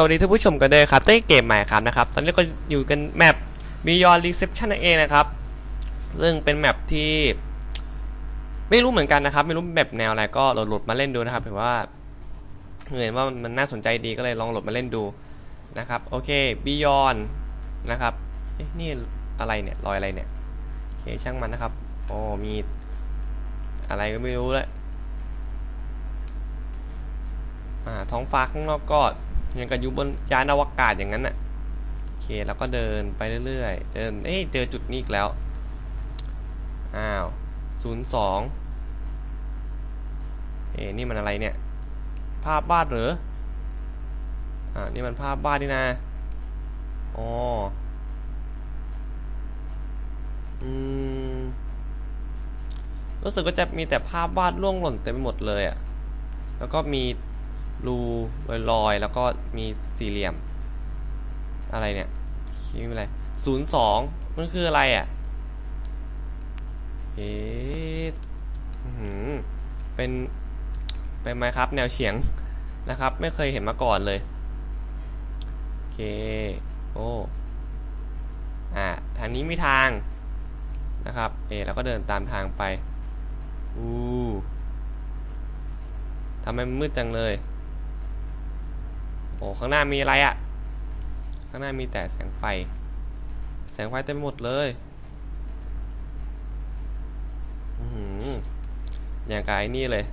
สวัสดีท่านผู้ชมกันด้วยครับในเกมใหม่ครับนะครับ ตอนนี้ก็อยู่กันแมป Beyond Reception นั่นเองนะครับซึ่งเป็นแมปที่ ไม่รู้เหมือนกันนะครับ ไม่รู้แบบแนวอะไรก็โหลดมาเล่นดูนะครับเห็นว่าเห็นว่ามันน่าสนใจดีก็เลยลองโหลดมาเล่นดูนะครับโอเค Beyond นะครับนี่อะไรเนี่ยรอยอะไรเนี่ยโอเคช่างมันนะครับโอ้มีอะไรก็ไม่รู้เลยอ่าท้องฟ้าข้างนอกก็ ยังกับอยู่บนยานอวกาศอย่างนั้นน่ะโอเคแล้วก็เดินไปเรื่อยๆ เดิน เอ้ยเจอจุดนี้อีกแล้ว อ้าวศูนย์สองเอ้นี่มันอะไรเนี่ย ภาพวาดเหรอ อ่า นี่มันภาพวาดนี่นะ อ๋อ อืม รู้สึกว่าจะมีแต่ภาพวาดล่วงหล่นเต็มไปหมดเลยอะ่ะ แล้วก็มี รูลอยๆ แล้วก็มีสี่เหลี่ยม อะไรเนี่ยคิดอะไรศูนย์สองมันคืออะไรอะเอ๊ะเป็นเป็นไหมครับ แนวเฉียงนะครับ ไม่เคยเห็นมาก่อนเลยโอเคโอ้อ่าทางนี้มีทางนะครับเอแล้วก็เดินตามทางไปอู้ทำไมมันมืดจังเลย โอ้ข้างหน้ามีอะไรอะข้างหน้ามีแต่แสงไฟ แสงไฟเต็มหมดเลยอย่างกายนี่เลย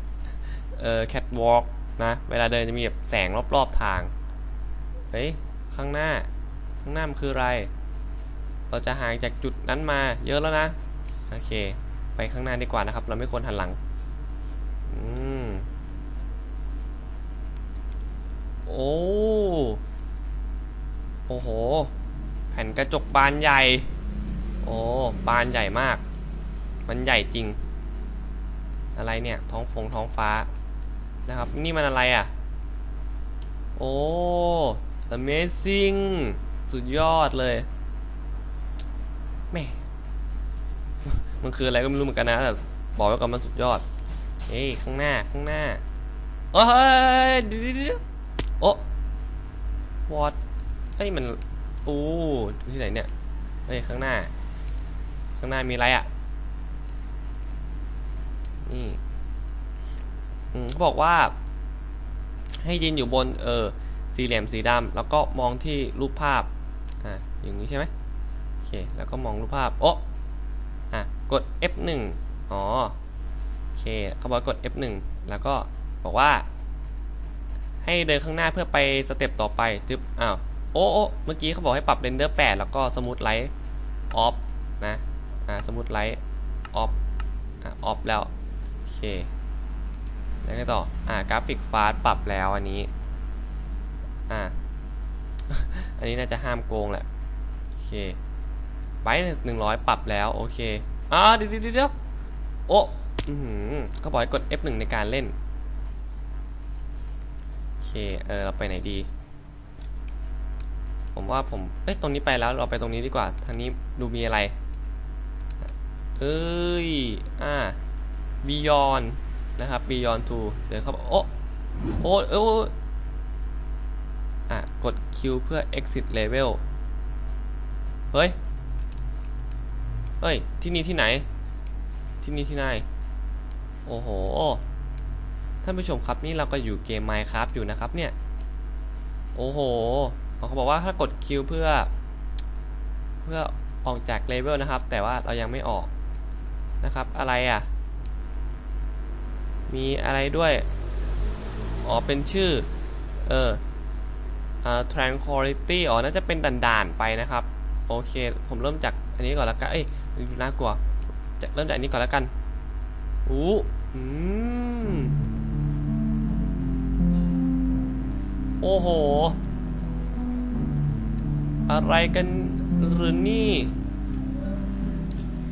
เออแคทวอล์กนะ เวลาเดินจะมีแบบแสงรอบๆทาง เฮ้ย ข้างหน้า ข้างหน้ามันคืออะไร เราจะห่างจากจุดนั้นมาเยอะแล้วนะ โอเค ไปข้างหน้าดีกว่านะครับ เราไม่ควรหันหลัง อืม โอ้ โอ้โห แผ่นกระจกบานใหญ่ โอ้ บานใหญ่มาก มันใหญ่จริง อะไรเนี่ย ท้องฟงท้องฟ้า นะครับ นี่มันอะไรอะ โอ้ Amazing สุดยอดเลยแม่ มันคืออะไรก็ไม่รู้เหมือนกันนะแต่บอกไว้ก่อนมันสุดยอด เฮ้ยข้างหน้าข้างหน้าเอ้ยเดี๋ยวเดี๋ยวเดี๋ยว โอ้วอดเฮ้ยมันอู้ที่ไหนเนี่ยเฮ้ยข้างหน้า ข้างหน้ามีอะไรอะนี่อืมเขาบอกว่า ให้ยืนอยู่บน เออสี่เหลี่ยมสีดำแล้วก็มองที่รูปภาพอ่าอย่างนี้ใช่ไหมโอเค แล้วก็มองรูปภาพโอ้อะกด F1 อ๋อโอเคเขาบอกกด F1 แล้วก็บอกว่า ให้เดินข้างหน้าเพื่อไปสเต็ปต่อไปจึ๊บอ้าวโอ้โอ้เมื่อกี้เขาบอกให้ปรับเรนเดอร์8แล้วก็สมูทไลท์ออฟนะอ่าสมูทไลท์ออฟอ่าออฟแล้ว โอเค แล้วไงต่อ อ่ากราฟิกฟาสปรับแล้วอันนี้ อ่า อันนี้น่าจะห้ามโกงแหละ โอเคไบต์หนึ่งร้อยปรับแล้ว โอเคอ่าเดี๋ยวเดี๋ยวเดี๋ยวโอ้อือหือเขาบอกให้กด F1 ในการเล่น เค เออ เราไปไหนดี ผมว่าผม เอ้ย ตรงนี้ไปแล้ว เราไปตรงนี้ดีกว่า ทางนี้ดูมีอะไร เอ้ย อ่า Beyond นะครับ Beyond 2เดี๋ยวเขาบอกโอ้โอ้โอ้อะ กด Q เพื่อ exit level เฮ้ย เฮ้ย ที่นี่ที่ไหน ที่นี่ที่ไหน โอ้โห ท่านผู้ชมครับนี่เราก็อยู่เกม Minecraft อยู่นะครับเนี่ย โอ้โหเขาบอกว่าถ้ากด Q เพื่อ เพื่อออกจากเลเวลนะครับ แต่ว่าเรายังไม่ออกนะครับอะไรอะ มีอะไรด้วย อ๋อเป็นชื่อ เอออ่า tranquility อ๋อน่าจะเป็นด่านๆไปนะครับ โอเค ผมเริ่มจากอันนี้ก่อนล้วกัน เอ้ยน่ากลัวจะเริ่มจากอันนี้ก่อนล้วกันอู้อืม โอ้โห อะไรกันหรือนี่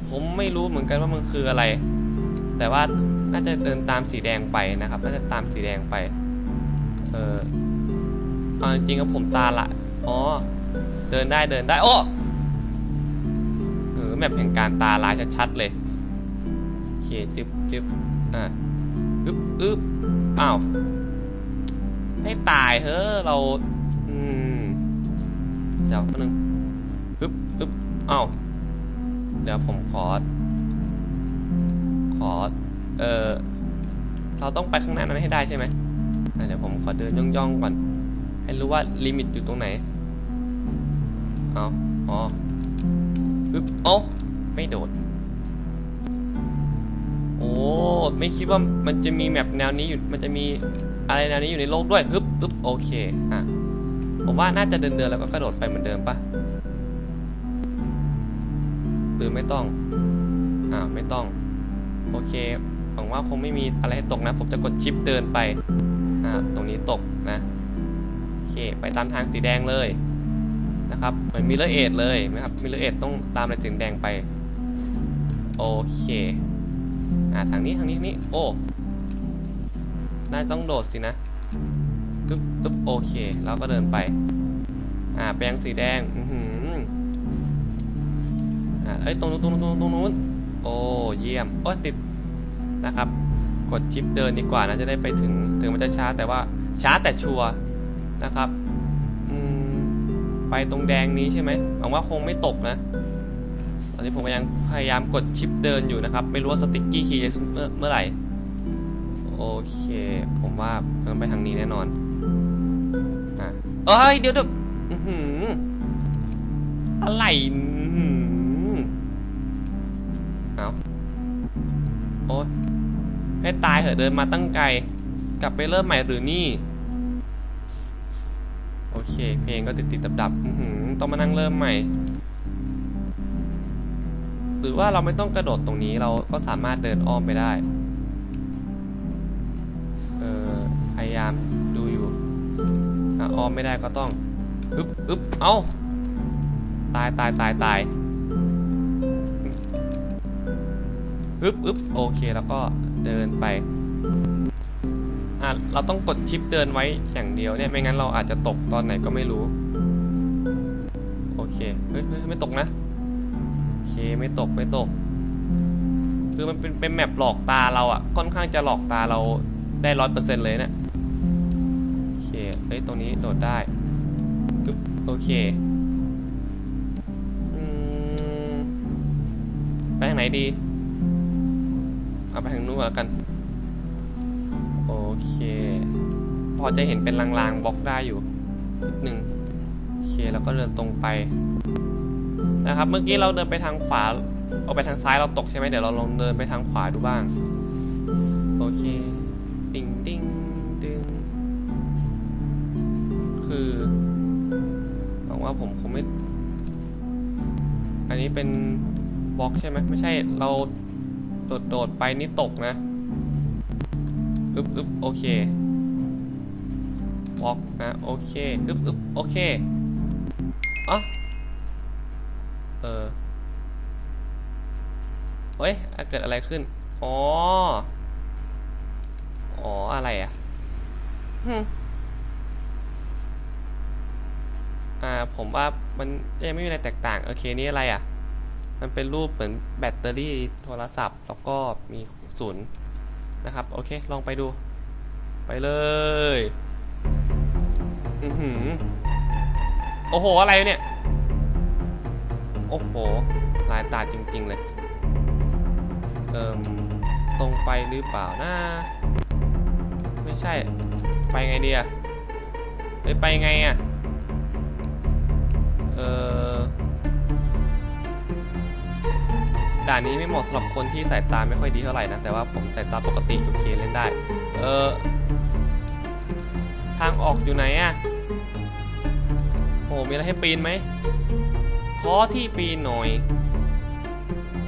ผมไม่รู้เหมือนกันว่ามันคืออะไร แต่ว่าน่าจะเดินตามสีแดงไปนะครับ น่าจะตามสีแดงไป เออเอาจริงๆก็ผมตาละ อ๋อ เดินได้เดินได้ โอ้เออแมปแห่งการตาลายชัดๆเลยโอเคจึ๊บจึ๊บอะอึ๊บอึ๊บอ้าว ให้ตายเฮ้อเรา อืมดี๋ยวแป๊บนึงฮึบฮึบเอ้าเดี๋ยวผมขอ ขอ เออเราต้องไปข้างหน้านั้นให้ได้ใช่ไหมเดี๋ยวผมขอเดินย่องๆก่อน ให้รู้ว่าลิมิตอยู่ตรงไหน เอาอ๋อฮึบโอ้าไม่โดด โอ้ ไม่คิดว่ามันจะมีแมปแนวนี้อยู่ มันจะมี อะไรแนวนี้อยู่ในโลกด้วยฮึบฮึบโอเคอะผมว่าน่าจะเดินเดินแล้วก็กระโดดไปเหมือนเดิมปะหรือไม่ต้องอ่าวไม่ต้อง โอเคหวังว่าคงไม่มีอะไรตกนะ ผมจะกดชิปเดินไปอ่าตรงนี้ตกนะโอเคไปตามทางสีแดงเลยนะครับเหมือนมิเลเอทเลยนะครับมิเลเอทต้องตามอะไรสีแดงไปโอเคอ่าทางนี้ทางนี้นี้โอ้ น่าต้องโดดสินะปึ๊บปึ๊บโอเค แล้วก็เดินไป อ่าแปลงสีแดง อือหืออ่าเอ้ย ตรงนู้นตรงนู้นตรงนู้น โอ้ เยี่ยม โอ้ติด นะครับ กดชิปเดินดีกว่านะ จะได้ไปถึง ถึงมันจะช้าแต่ว่า ช้าแต่ชัวร์ นะครับ อืม ไปตรงแดงนี้ใช่ไหม หวังว่าคงไม่ตกนะ ตอนนี้ผมยังพยายามกดชิปเดินอยู่นะครับ ไม่รู้ว่าสติ๊กกี้คีย์จะขึ้นเมื่อเมื่อไหร่ โอเค ผมว่ามันไปทางนี้แน่นอนอะเอ้ย เดี๋ยวเดี๋ยวอะไรเอาโอ้ยให้ตายเหอะเดินมาตั้งไกล กลับไปเริ่มใหม่หรือนี่ โอเค เพลงก็ติดติดดับดับต้องมานั่งเริ่มใหม่ หรือว่าเราไม่ต้องกระโดดตรงนี้เราก็สามารถเดินอ้อมไปได้ายามดูอยู่อะอ้อมไม่ได้ก็ต้องอึบอึบเอ้าตายตายตายตายอึบอึบโอเคแล้วก็เดินไปอะเราต้องกดชิปเดินไว้อย่างเดียวเนี่ยไม่งั้นเราอาจจะตกตอนไหนก็ไม่รู้ โอเคเฮ้ยเฮ้ยไม่ตกนะโอเคไม่ตกไม่ตก คือมันเป็นเป็นแมปหลอกตาเราอะค่อนข้างจะหลอกตาเราได้ร้อยเปอร์เซ็นต์เลยเนะี่ย เฮ้ย ตรงนี้โดดได้ปึ๊บโอเคไปทางไหนดี เอาไปทางนู้นก่อนแล้วกัน โอเค พอจะเห็นเป็นลางๆบล็อกได้อยู่นิดนึงโอเคแล้วก็เดินตรงไป นะครับ เมื่อกี้เราเดินไปทางขวา เอาไปทางซ้ายเราตกใช่ไหมเดี๋ยวเราลองเดินไปทางขวาดูบ้าง หวังว่าผมคงไม่ อันนี้เป็นบล็อกใช่ไหมไม่ใช่เราโดดโดดไปนี่ตกนะอึบอึบโอเคบล็อกนะโอเคอึบอึบโอเคอ๋อเออเฮ้ยเกิดอะไรขึ้น อ๋อ อ๋อ อะไรอะฮึม อ่าผมว่ามันยังไม่มีอะไรแตกต่าง โอเคนี่อะไรอะ มันเป็นรูปเหมือนแบตเตอรี่โทรศัพท์ แล้วก็มีศูนย์นะครับ โอเค ลองไปดู ไปเลย อือหือ โอ้โห อะไรเนี่ย โอ้โห ลายตาจริง ๆ เลย เอิมตรงไปหรือเปล่านะ ไม่ใช่ ไปไงดีอะเฮ้ยไปไงอะ อด่านนี้ไม่เหมาะสำหรับคนที่สายตาไม่ค่อยดีเท่าไหร่นะ แต่ว่าผมสายตาปกติโอเคเล่นได้ เออ ทางออกอยู่ไหนอะโอ้มีอะไรให้ปีนไหมขอที่ปีนหน่อย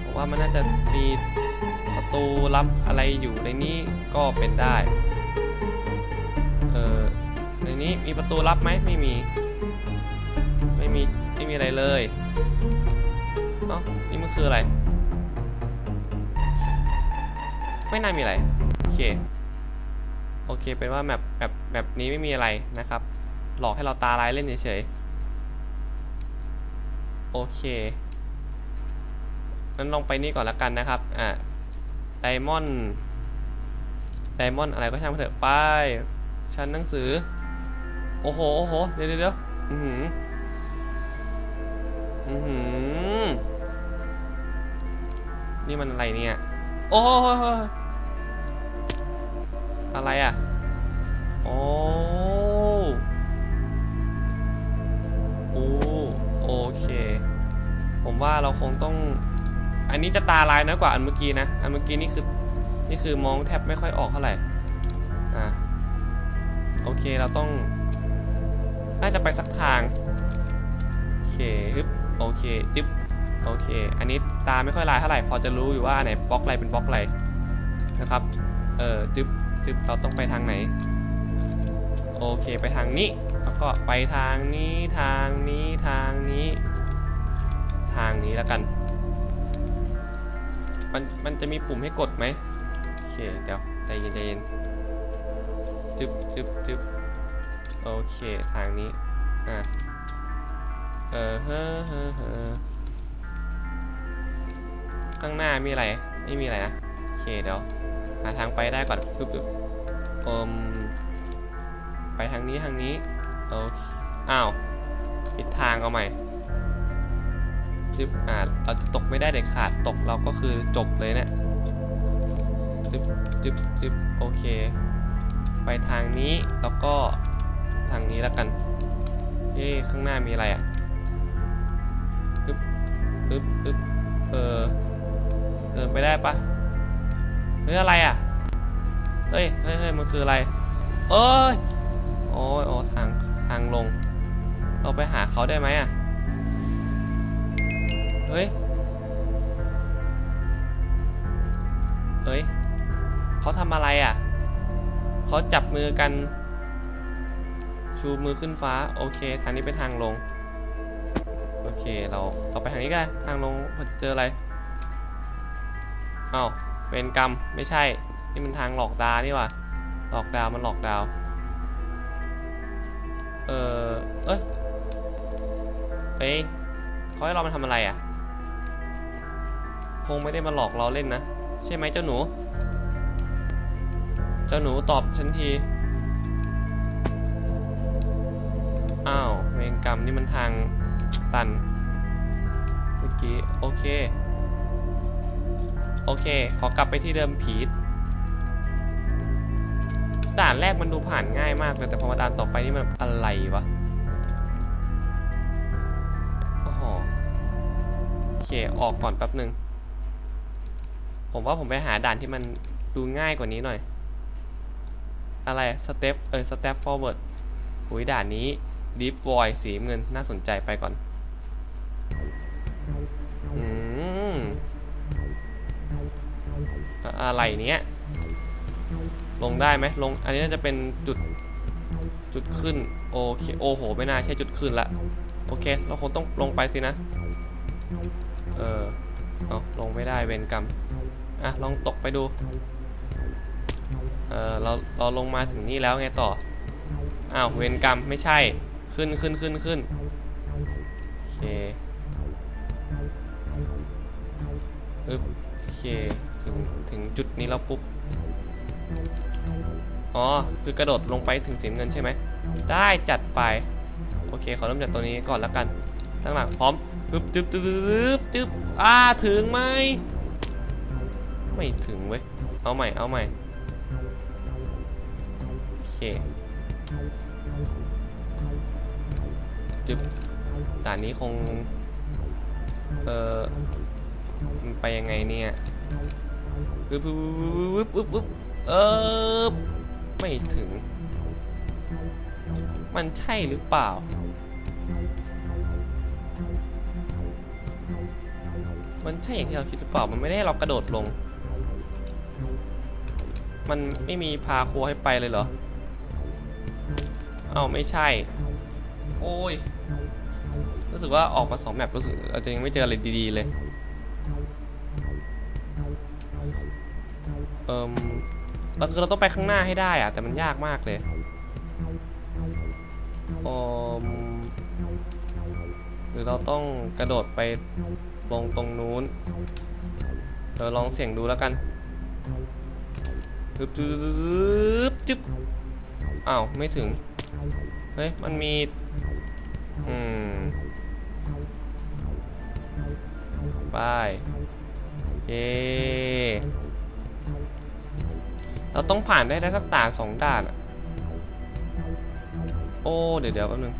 ผมว่ามันน่าจะมีประตูลับอะไรอยู่ในนี้ก็เป็นได้ เออในนี้มีประตูลับไหมไม่มี ไม่มีอะไรเลยเอ้านี่มันคืออะไร ไม่น่ามีอะไร โอเค โอเค เป็นว่าแบบแบบแบบนี้ไม่มีอะไรนะครับ หลอกให้เราตาลายเล่นเฉยๆ โอเคนั้นลองไปนี่ก่อนละกันนะครับ อ่าไดมอนด์ไดมอนด์อะไรก็ช่างมันเถอะไป ชั้นหนังสือ โอ้โห โอ้โห เดี๋ยวเดี๋ยวอือหือ นี่มันอะไรเนี่ย โอ้อะไรอะ โอ้โอ้โอเค ผมว่าเราคงต้อง อันนี้จะตาลายน้อยกว่าอันเมื่อกี้นะ อันเมื่อกี้นี่คือ นี่คือมองแทบไม่ค่อยออกเท่าไหร่ อะ โอเค เราต้อง น่าจะไปสักทาง โอเคฮึบ โอเคจึ๊บโอเค อันนี้ตาไม่ค่อยลายเท่าไหร่ พอจะรู้อยู่ว่าไหนบล็อกอะไรเป็นบล็อกอะไรนะครับ เออจึ๊บจึ๊บเราต้องไปทางไหน โอเคไปทางนี้ แล้วก็ไปทางนี้ทางนี้ทางนี้ ทางนี้แล้วกัน มันมันจะมีปุ่มให้กดไหมโอเคเดี๋ยวใจเย็นใจเย็นจึ๊บจึ๊บจึ๊บโอเค ทางนี้ อะ เออเฮ้อเฮ้อเฮ้อข้างหน้ามีอะไร ไม่มีอะไรนะ โอเคเดี๋ยว หาทางไปได้ก่อนปึ๊บปึ๊บอมไปทางนี้ทางนี้โอเคอ้าวปิดทางเอาใหม่จึ๊บอ่าเราจะตกไม่ได้เด็ดขาดตกเราก็คือจบเลยเนี่ยจึ๊บจึ๊บจึ๊บโอเค ไปทางนี้แล้วก็ทางนี้แล้วกันเฮ้ข้างหน้ามีอะไรอะ ปึ๊บปึ๊บเออเดินไปได้ปะเฮ้ยอะไรอะ เฮ้ยเฮ้ยเฮ้ยมันคืออะไรเอ้ยโอ้ยโอ้ทางทางลง เราไปหาเขาได้ไหมอะ เฮ้ย เฮ้ยเขาทำอะไรอะ เขาจับมือกัน ชูมือขึ้นฟ้า โอเค ทางนี้เป็นทางลง โอเคเราเราไปทางนี้ก็ได้ทางลงพอจะเจออะไรอ้าวเป็นกรรมไม่ใช่ นี่มันทางหลอกดาวนี่ว่ะหลอกดาวมันหลอกดาว เออเอ้ยเอ้ยเขาให้เรามาทำอะไรอะ คงไม่ได้มาหลอกเราเล่นนะ ใช่ไหมเจ้าหนู เจ้าหนูตอบฉันที อ้าวเวรกรรมนี่มันทาง ตันเมื่อกี้โอเค โอเค ขอกลับไปที่เดิมผีด่านแรกมันดูผ่านง่ายมากเลย แต่พอมาด่านต่อไปนี่มันอะไรวะโอ้โหโอเค ออกก่อนแป๊บหนึ่งผมว่าผมไปหาด่านที่มันดูง่ายกว่านี้หน่อย อะไรสเต็ปเออสเต็ป forward หุยด่านนี้ Deep Void สีเงินน่าสนใจไปก่อน อืมอะไรเนี้ย ลงได้ไหมลง อันนี้น่าจะเป็นจุด จุดขึ้น โอเค โอ้โห ไม่น่าใช่จุดขึ้นละ โอเค เราคงต้องลงไปสินะ เออเอาลงไม่ได้เวรกรรม อะ ลองตกไปดู เออเรา เราลงมาถึงนี่แล้วไงต่อ อ้าว เวรกรรม ไม่ใช่ ขึ้นขึ้นขึ้นขึ้นโอเค อึ๊บโอเคถึงถึงจุดนี้แล้วปุ๊บ อ๋อ คือกระโดดลงไปถึงสีเงินใช่ไหม ได้จัดไป โอเค ขอเริ่มจากตัวนี้ก่อนแล้วกัน ตั้งหลังพร้อมปึ๊บจึ๊บจึ๊บจึ๊บจึ๊บอ่า ถึงไหม ไม่ถึงเว้ย เอาใหม่ เอาใหม่ โอเคจึ๊บด่านนี้คง เอ่อ มันไปยังไงเนี่ยปึ๊บปึ๊บปึ๊บปึ๊บปึ๊บเออไม่ถึง มันใช่หรือเปล่า มันใช่อย่างที่เราคิดหรือเปล่า มันไม่ได้เรากระโดดลง มันไม่มีพาครัวให้ไปเลยเหรออ้าวไม่ใช่ โอ้ย รู้สึกว่าออกมาสองแมปรู้สึกเราจะยังไม่เจออะไรดีๆเลย เอิมเราคือเราต้องไปข้างหน้าให้ได้อะแต่มันยากมากเลยอมหรือเราต้องกระโดดไปลงตรงนู้นเออลองเสี่ยงดูแล้วกันจึ๊บจึ๊บจึ๊บอ้าว ไม่ถึง เฮ้ย มันมี อืมไปเย้ เราต้องผ่านได้ได้สักด่านสองด่านอะโอ้ เดี๋ยวเดี๋ยวแป๊บนึง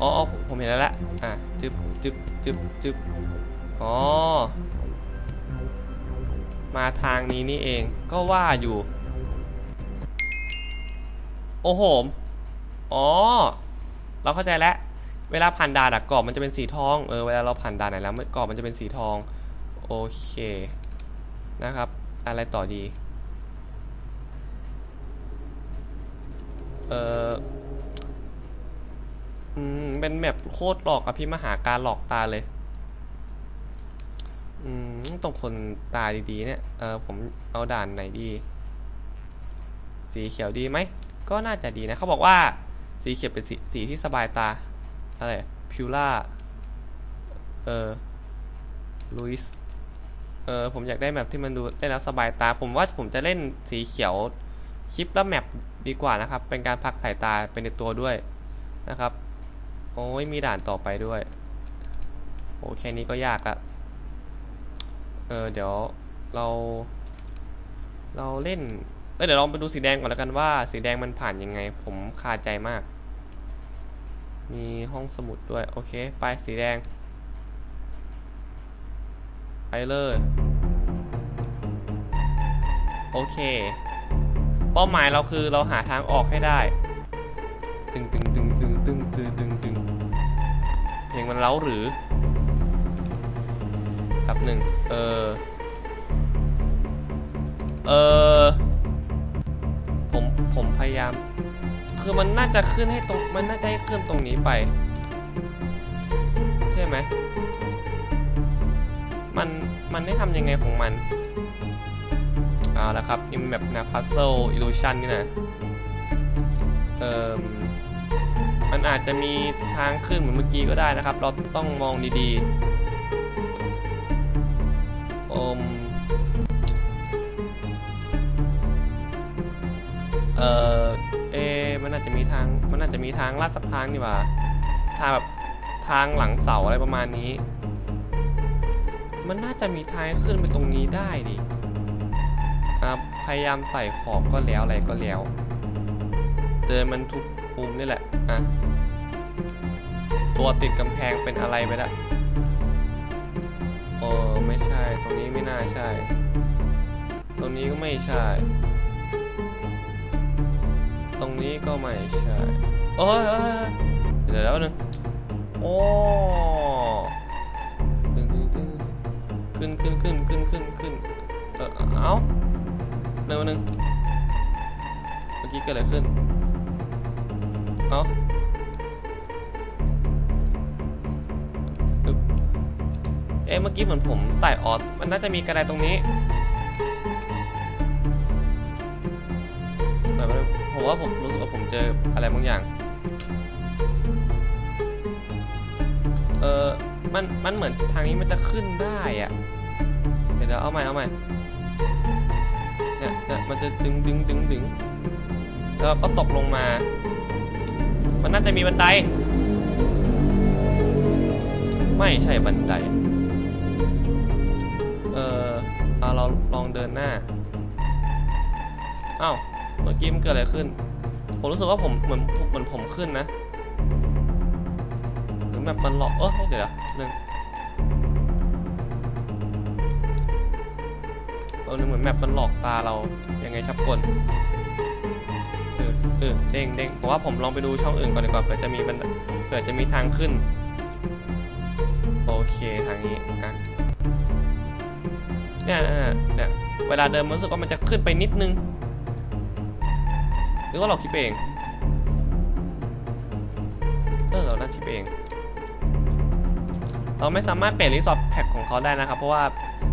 อ๋อผมเห็นแล้วละอะจึบจึบจึบจึบอ๋อ มาทางนี้นี่เอง ก็ว่าอยู่ โอ้โหอ๋อ เราเข้าใจแล้ว เวลาผ่านด่านอะกรอบมันจะเป็นสีทอง เออ เวลาเราผ่านด่านไหนแล้วกรอบมันจะเป็นสีทอง โอเค นะครับ อะไรต่อดี เอออืมเป็นแบบโคตรหลอกอะพี่มหาการหลอกตาเลย อืมตรงคนตาดีๆ เนี่ย เออผมเอาด่านไหนดี สีเขียวดีไหม ก็น่าจะดีนะ เขาบอกว่า สีเขียวเป็นสีสีที่สบายตา อะไร พิวล่า เออลุยส์เออผมอยากได้แมปที่มันดูเล่นแล้วสบายตา ผมว่าผมจะเล่นสีเขียวคลิปแล้วแมป ดีกว่านะครับ เป็นการพักสายตาเป็นในตัวด้วยนะครับ โอ้ยมีด่านต่อไปด้วยโอ้แค่นี้ก็ยากละเออเดี๋ยวเรา เราเล่นเอ้ยเดี๋ยวลองไปดูสีแดงก่อนแล้วกันว่า สีแดงมันผ่านยังไง ผมคาใจมาก มีห้องสมุดด้วย โอเค ไปสีแดง ไปเลย โอเค เป้าหมายเราคือเราหาทางออกให้ได้ตึงตึงตึงตึงตึงตึงตึงตึงเพลงมันเล้าหรือแบบหนึ่งเออเออผมผมพยายาม คือมันน่าจะขึ้นให้ตรงมันน่าจะให้ขึ้นตรงนี้ไป ใช่ไหมมันมันได้ทำยังไงของมัน เอาละครับนี่มันแบบนะพัซเซิลอิลูชันนี่นะเอ่อมันอาจจะมีทางขึ้นเหมือนเมื่อกี้ก็ได้นะครับ เราต้องมองดีๆอมเอ่อเอมันอาจจะมีทาง มันอาจจะมีทางลาดสักทางนี่ว่า ทางแบบทางหลังเสาอะไรประมาณนี้ มันน่าจะมีทางขึ้นไปตรงนี้ได้ดิ พยายามไต่ขอบก็แล้วอะไรก็แล้ว เดินมันทุกมุมนี่แหละอะตัวติดกำแพงเป็นอะไรไปละเออไม่ใช่ ตรงนี้ไม่น่าใช่ ตรงนี้ก็ไม่ใช่ ตรงนี้ก็ไม่ใช่โอ้ยเอ้ยเดี๋ยวแล้วนึงโอ้ตึงตึงตึงขึ้นขึ้นขึ้นขึ้นขึ้นขึ้นเออเอ้า เดี๋ยวนึงเมื่อกี้เกิดอะไรขึ้น เอ้าเอ๊ะเมื่อกี้เหมือนผมไต่ออดมันน่าจะมีกระไดตรงนี้แต่ว่าผมว่าผมรู้สึกว่าผมเจออะไรบางอย่าง เออมัน มันเหมือนทางนี้มันจะขึ้นได้อะเดี๋ยวเอาใหม่เอาใหม่ มันจะดึงดึงดึงดึงแล้วก็ตกลงมา มันน่าจะมีบันได ไม่ใช่บันได เออเอาเราลองเดินหน้าอ้าวเมื่อกี้มันเกิดอะไรขึ้น ผมรู้สึกว่าผมเหมือนเหมือนผมขึ้นนะหรือแบบมันหลอกเออเดี๋ยวหนึ่ง เออเหมือนแมปมันหลอกตาเรายังไงชับกลเออเออเด้งเด้งผมว่าผมลองไปดูช่องอื่นก่อนดีกว่าเผื่อจะมีมันเผื่อจะมีทางขึ้น โอเคทางนี้อะเนี่ยเนี่ยเนี่ยเวลาเดินมันรู้สึกว่ามันจะขึ้นไปนิดนึง หรือว่าเราคิดเองเออเราน่าคิดเอง เราไม่สามารถเปลี่ยนรีสอร์ทแพ็กของเขาได้นะครับ เพราะว่า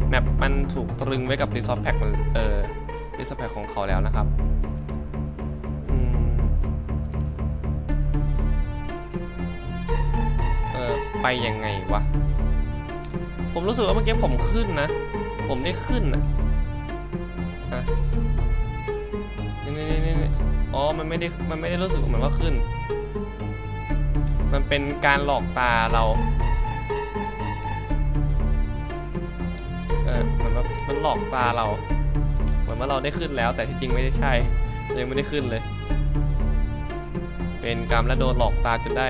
แมปมันถูกตรึงไว้กับรีสอร์ทแพ็กมันเออรีสอร์ทแพ็กของเขาแล้วนะครับอเออไปยังไงวะ ผมรู้สึกว่าเมื่อกี้ผมขึ้นนะ ผมได้ขึ้นนะอะนี่นี่นี่นี่อ๋อ มันไม่ได้ มันไม่ได้รู้สึกเหมือนว่าขึ้น มันเป็นการหลอกตาเรา มันหลอกตาเรา เหมือนว่าเราได้ขึ้นแล้ว แต่ที่จริงไม่ได้ใช่ ยังไม่ได้ขึ้นเลย เป็นกรรมและโดนหลอกตาจนได้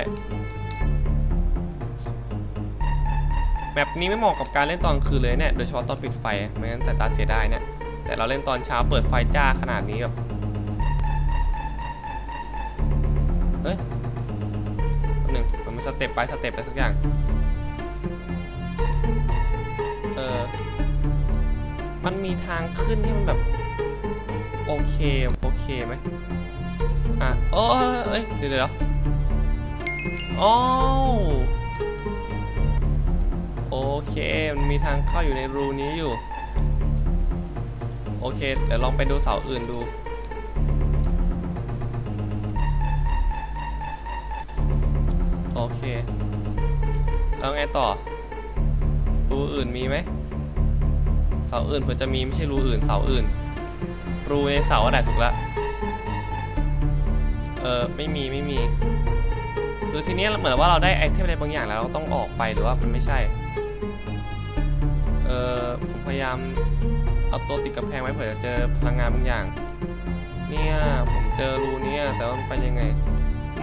แมปนี้ไม่เหมาะกับการเล่นตอนคืนเลยเนี่ย โดยเฉพาะตอนปิดไฟ ไม่งั้นสายตาเสียไดายเนี่ย แต่เราเล่นตอนเช้าเปิดไฟจ้าขนาดนี้แบบ เฮ้ยหนึ่งมันมีสเต็ปไปสเต็ปไปสักอย่าง มันมีทางขึ้นที่มันแบบ โอเคโอเคไหมอะโอ้เอ้ยเดี๋ยวเดี๋ยวอ๋อโอเคมันมีทางเข้าอยู่ในรูนี้อยู่ โอเค เดี๋ยวลองไปดูเสาอื่นดูโอเค แล้วไงต่อรูอื่นมีไหม เสาอื่นเผื่อจะมีไม่ใช่รูอื่นเสาอื่น รูในเสาอะไหนถูกละเออไม่มีไม่มี คือทีนี้เหมือนว่าเราได้ไอเทมอะไรบางอย่างแล้วเราต้องออกไปหรือว่ามันไม่ใช่ เออผมพยายามเอาตัวติดกำแพงไว้เผื่อจะเจอพลังงานบางอย่าง เนี่ยผมเจอรูเนี่ยแต่ว่ามันไปยังไง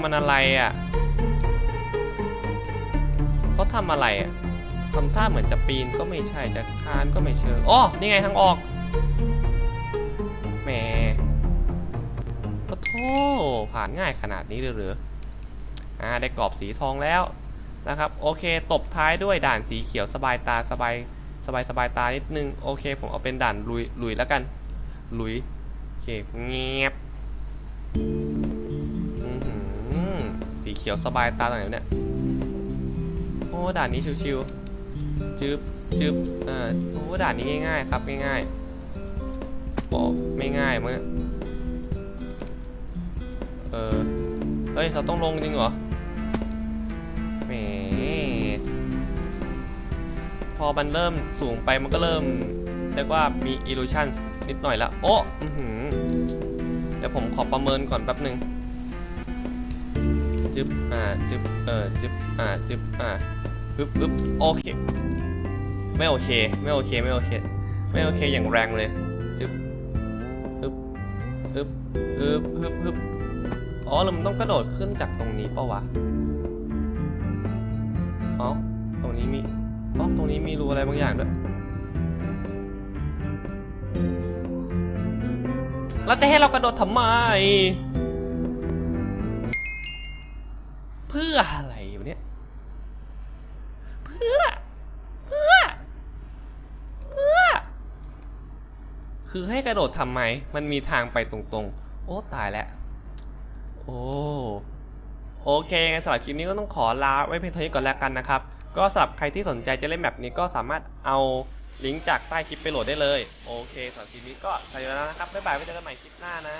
มันอะไรอะเขาทำอะไรอะ ทำท่าเหมือนจะปีนก็ไม่ใช่จะคานก็ไม่เชิงอ๋อนี่ไงทางออกแหมโอ้โธ่ผ่านง่ายขนาดนี้เลยหรืออ่าได้กรอบสีทองแล้วนะครับ โอเค ตบท้ายด้วยด่านสีเขียวสบายตาสบายสบายสบายตานิดนึง โอเค ผมเอาเป็นด่านลุยลุยแล้วกัน ลุย โอเคเงียบสีเขียวสบายตาตรงไหนเนี่ย โอ้ ด่านนี้ชิวๆ จึบจึบเอ่าโอ้ด่านนี้ง่ายๆครับง่ายๆบอกไม่ง่ายมั้งเออเฮ้ย เราต้องลงจริงเหรอแหมพอมันเริ่มสูงไปมันก็เริ่มเรียกว่ามี illusion นิดหน่อยละโอ้อือหือเดี๋ยวผมขอประเมินก่อนแป๊บหนึ่งจึ๊บ อ่า จึ๊บ เออ จึ๊บ อ่า จึ๊บ อ่าฮึบฮึบโอเค ไม่โอเค ไม่โอเค ไม่โอเค ไม่โอเคอย่างแรงเลยจึ๊บฮึบฮึบฮึบฮึบฮึบอ๋อแล้วมันต้องกระโดดขึ้นจากตรงนี้ปะวะอ๋อตรงนี้มีอ๋อตรงนี้มีรูอะไรบางอย่างด้วยเราจะให้เรากระโดดทำไม เพื่ออะไรวะเนี่ย เพื่อ เพื่อ เพื่อ คือให้กระโดดทำไม มันมีทางไปตรงๆ โอ้ตายแล้ว โอ้โอเคงั้นสำหรับคลิปนี้ก็ต้องขอลาไว้เพียงเท่านี้ก่อนแล้วกันนะครับ ก็สำหรับใครที่สนใจจะเล่นแบบนี้ก็สามารถเอาลิงก์จากใต้คลิปไปโหลดได้เลย โอเคสำหรับคลิปนี้ก็ไปแล้วนะครับ บ๊ายบายไว้เจอกันใหม่คลิปหน้านะ